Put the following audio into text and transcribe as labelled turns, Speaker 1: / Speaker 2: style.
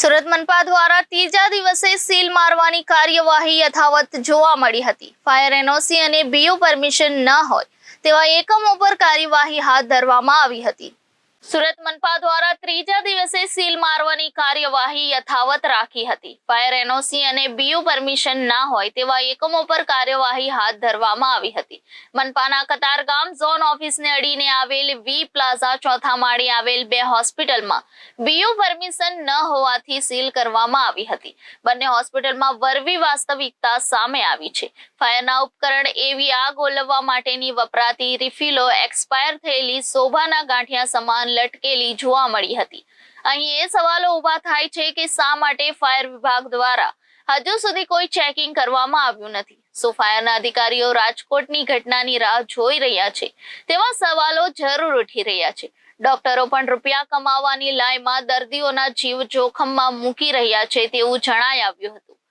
Speaker 1: સુરત મનપા દ્વારા ત્રીજા દિવસે સીલ મારવાની કાર્યવાહી યથાવત જોવા મળી હતી. ફાયર એનઓસી અને બીઓ પરમિશન ન હોય તેવા એકમો પર કાર્યવાહી હાથ ધરવામાં આવી હતી. સુરત મનપા દ્વારા ત્રીજા દિવસે સીલ મારવાની કાર્યવાહી યથાવત રાખી હતી. ફાયર એનઓસી અને બીયુ પરમિશન ના હોય તેવા એકમો પર કાર્યવાહી હાથ ધરવામાં આવી હતી. મનપાના કતારગામ ઝોન ઓફિસને અડીને આવેલ વી પ્લાઝા ચોથા માળે આવેલ બે હોસ્પિટલમાં બીયુ પરમિશન ન હોવાથી સીલ કરવામાં આવી હતી. બંને હોસ્પિટલમાં વરવી વાસ્તવિકતા સામે આવી છે. ફાયરના ઉપકરણ એવી આગ ઓલવવા માટેની વપરાતી રિફિલો એક્સપાયર થયેલી શોભાના ગાંઠિયા સમાન લટકેલી જોવા મળી હતી. અહીં એ સવાલો ઊભા થાય છે કે શા માટે ફાયર વિભાગ દ્વારા હજુ સુધી કોઈ ચેકિંગ કરવામાં આવ્યું નથી? સો ફાયરના અધિકારીઓ રાજકોટની ઘટનાની રાહ જોઈ રહ્યા છે? તેવા સવાલો જરૂર ઉઠી રહ્યા છે. ડોક્ટરો પણ રૂપિયા કમાવાની લાયમાં દર્દીઓના જીવ જોખમમાં મૂકી રહ્યા છે તેવું જણાઈ આવ્યું હતું.